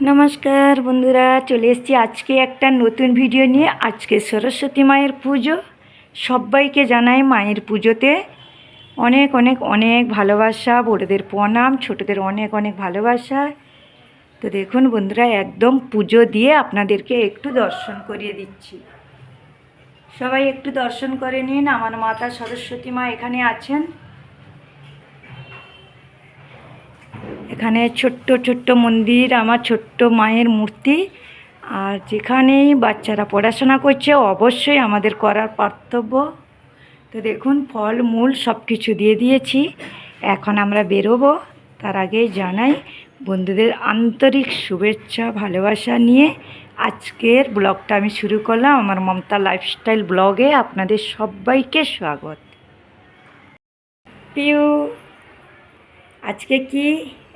নমস্কার বন্ধুরা, চলে এসেছি আজকে একটা নতুন ভিডিও নিয়ে। আজকে সরস্বতী মায়ের পুজো। সবাইকে জানাই মায়ের পুজোতে অনেক অনেক অনেক ভালোবাসা। বড়দের প্রণাম, ছোটদের অনেক অনেক ভালোবাসা। তো দেখুন বন্ধুরা, একদম পুজো দিয়ে আপনাদেরকে একটু দর্শন করিয়ে দিচ্ছি। সবাই একটু দর্শন করে নিন। আমার মাতা সরস্বতী মা এখানে আছেন। এখানে ছোট্ট ছোট্ট মন্দির, আমার ছোট্ট মায়ের মূর্তি। আর যেখানেই বাচ্চারা পড়াশোনা করছে, অবশ্যই আমাদের করার কর্তব্য তো দেখুন, ফল, মূল সব কিছু দিয়ে দিয়েছি। এখন আমরা বেরোবো। তার আগে জানাই, বন্ধুদের আন্তরিক শুভেচ্ছা, ভালোবাসা নিয়ে আজকের ব্লগটা আমি শুরু করলাম। আমার মমতা লাইফস্টাইল ব্লগে আপনাদের সবাইকে স্বাগত। পিউ, আজকে কি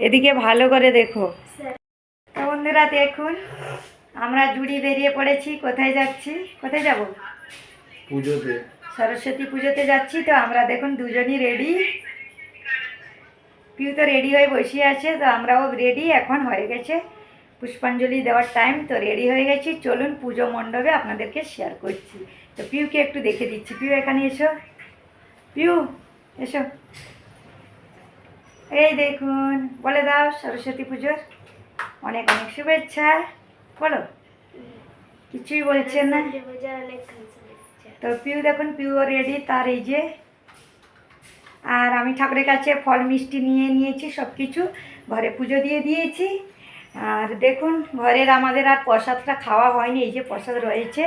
এদিকে ভালো করে দেখো। তো বন্ধুরা দেখুন আমরা জুড়ি বেরিয়ে পড়েছি কোথায় যাচ্ছি? কোথায় যাব? পুজোতে। সরস্বতী পুজোতে যাচ্ছি তো আমরা দেখুন দুজনই রেডি পিউ তো রেডি হয়ে বসে আছে তো আমরাও রেডি এখন হয়ে গেছে পুষ্পাঞ্জলি দেওয়ার টাইম তো রেডি হয়ে গেছি। চলুন পুজো মণ্ডপে আপনাদেরকে শেয়ার করছি। তো পিউকে একটু দেখে দিচ্ছি। পিউ এখানে এসো। পিউ এসো। এই দেখুন বলে দাও সরস্বতী পুজোর অনেক অনেক শুভেচ্ছা। বলো কিছুই বলছেন না। তো পিউ দেখুন পিউ রেডি তার এই যে আর আমি ঠাকুরের কাছে ফল মিষ্টি নিয়ে নিয়েছি সব কিছু ঘরে পুজো দিয়ে দিয়েছি। আর দেখুন ঘরের আমাদের আর প্রসাদটা খাওয়া হয়নি এই যে প্রসাদ রয়েছে।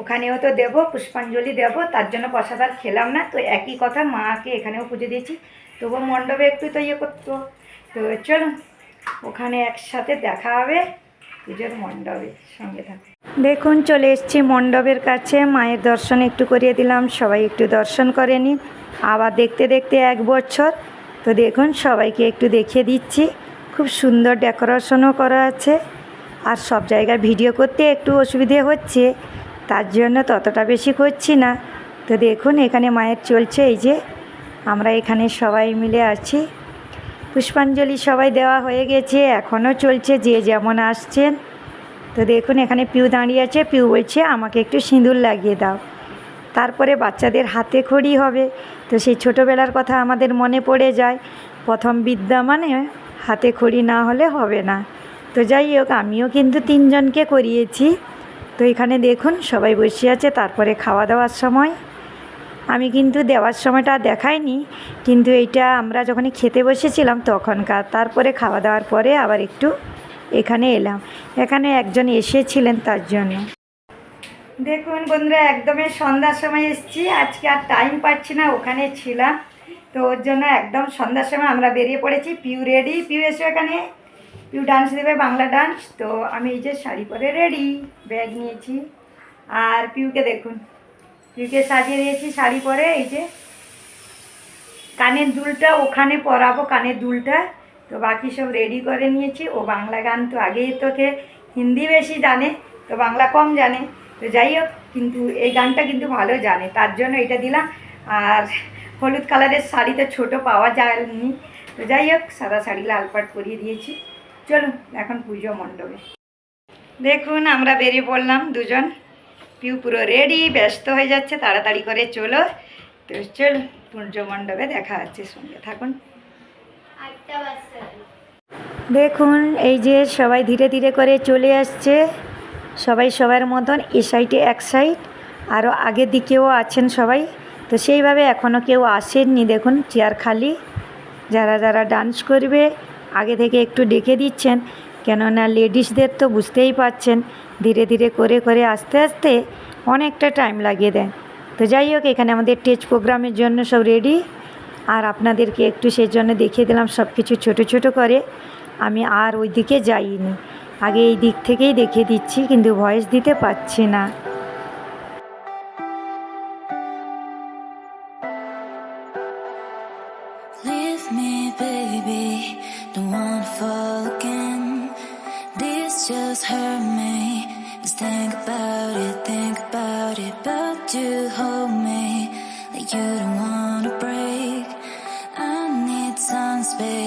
ওখানেও তো দেবো পুষ্পাঞ্জলি দেবো তার জন্য প্রসাদ আর খেলাম না। তো একই কথা মাকে এখানেও পুজো দিয়েছি। তবু মণ্ডপে একটু তো ইয়ে করতো। তো চলুন, ওখানে একসাথে দেখা হবে পুজোর মণ্ডপে, সঙ্গে থাকবে দেখুন, চলে এসেছি মণ্ডপের কাছে। মায়ের দর্শন একটু করিয়ে দিলাম, সবাই একটু দর্শন করে নিন আবার দেখতে দেখতে এক বছর। তো দেখুন, সবাইকে একটু দেখিয়ে দিচ্ছি। খুব সুন্দর ডেকোরেশনও করা আছে। আর সব জায়গায় ভিডিও করতে একটু অসুবিধে হচ্ছে, তার জন্য ততটা বেশি করছি না। তো দেখুন, এখানে মায়ের চলছে এই যে আমরা এখানে সবাই মিলে আছি। পুষ্পাঞ্জলি সবাই দেওয়া হয়ে গেছে, এখনও চলছে, যে যেমন আসছেন। তো দেখুন, এখানে পিউ দাঁড়িয়ে আছে, পিউ বলছে, আমাকে একটু সিঁদুর লাগিয়ে দাও। তারপরে বাচ্চাদের হাতে খড়ি হবে। তো সেই ছোটোবেলার কথা আমাদের মনে পড়ে যায়। প্রথম বিদ্যা মানে হাতে খড়ি না হলে হবে না। তো যাই হোক, আমিও কিন্তু তিনজনকে করিয়েছি। তো এখানে দেখুন, সবাই বসে আছে, তারপরে খাওয়া দাওয়ার সময়। আমি কিন্তু দেওয়ার সময়টা দেখাইনি। কিন্তু এইটা আমরা যখনই খেতে বসেছিলাম তখনকার, তারপরে খাওয়া দাওয়ার পরে আবার একটু এখানে এলাম। এখানে একজন এসেছিলেন তার জন্য। দেখুন বন্ধুরা, একদমই সন্ধ্যার সময় এসেছি। আজকে আর টাইম পাচ্ছি না, ওখানে ছিলাম। তো ওর জন্য একদম সন্ধ্যার সময় আমরা বেরিয়ে পড়েছি। পিউ রেডি পিউ এসো এখানে। পিউ ডান্স দেবে, বাংলা ডান্স তো আমি এই যে শাড়ি পরে রেডি ব্যাগ নিয়েছি। আর পিউকে দেখুন। পিউকে সাজিয়ে দিয়েছি? শাড়ি পরে, এই যে। কানের দুলটা ওখানে পরাবো, কানের দুলটা। তো বাকি সব রেডি করে নিয়েছি। ও বাংলা গান তো আগেই তোকে হিন্দি বেশি জানে, তো বাংলা কম জানে। তো যাই হোক, কিন্তু এই গানটা কিন্তু ভালো জানে, তার জন্য এটা দিলাম। আর হলুদ কালারের শাড়ি তো ছোটো, পাওয়া যায়নি। তো যাই হোক, সাদা শাড়ি লাল পাট করিয়ে দিয়েছি। চলুন, এখন পুজো মণ্ডপে। দেখুন, আমরা বেরিয়ে পড়লাম দুজন। পিউ পুরো রেডি ব্যস্ত হয়ে যাচ্ছে, তাড়াতাড়ি করে চলো। তো চল পুজো মণ্ডপে দেখা হচ্ছে, সঙ্গে থাকুন। দেখুন, এই যে সবাই ধীরে ধীরে করে চলে আসছে। সবাই সবার মতন, এ সাইডে এক সাইড আরও আগের দিকেও আছেন সবাই। তো সেইভাবে এখনও কেউ আসেননি, দেখুন চেয়ার খালি। যারা যারা ডান্স করবে, আগে থেকে একটু ডেকে দিচ্ছেন। কেননা লেডিসদের তো বুঝতেই পাচ্ছেন ধীরে ধীরে করে করে আস্তে আস্তে অনেকটা টাইম লাগিয়ে দেয়। তো যাই হোক, এখানে আমাদের স্টেজ প্রোগ্রামের জন্য সব রেডি আর আপনাদেরকে একটু সেই জন্য দেখিয়ে দিলাম সব কিছু ছোটো ছোটো করে। আমি আর ওই দিকে যাইনি। আগে এই দিক থেকেই দেখিয়ে দিচ্ছি, কিন্তু ভয়েস দিতে পারছি না। Just hurt me. Just think about it, think about it. But you hold me like you don't wanna break. I need some space.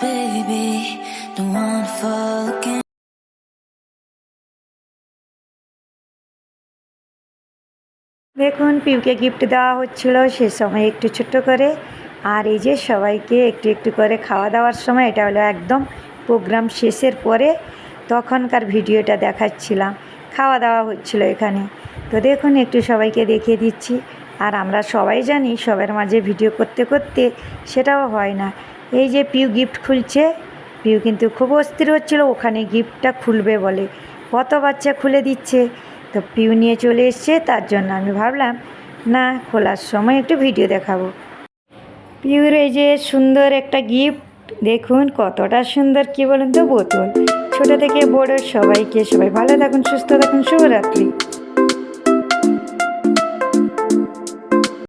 Baby. Don't wanna fall again. দেখুন, পিউকে গিফট দেওয়া হচ্ছিল সে সময় একটু ছোট্ট করে আর এই যে সবাইকে একটু একটু করে খাওয়া দাওয়ার সময়, এটা হলো একদম প্রোগ্রাম শেষের পরে তখনকার ভিডিওটা দেখাচ্ছিলাম খাওয়া দাওয়া হচ্ছিল এখানে তো দেখুন, একটু সবাইকে দেখিয়ে দিচ্ছি আর আমরা সবাই জানি সবার মাঝে ভিডিও করতে করতে সেটাও হয় না। এই যে পিউ গিফট খুলছে, পিউ কিন্তু খুব অস্থির হচ্ছিল, ওখানে গিফটটা খুলবে বলে। কত বাচ্চা খুলে দিচ্ছে? তো পিউ নিয়ে চলে এসছে, তার জন্য আমি ভাবলাম, না, খোলার সময় একটু ভিডিও দেখাবো। পিউর এই যে সুন্দর একটা গিফট দেখুন কতটা সুন্দর, কি বলুন তো, বোতল। ছোটো থেকে বড় সবাইকে সবাই ভালো থাকুন, সুস্থ থাকুন, শুভরাত্রি।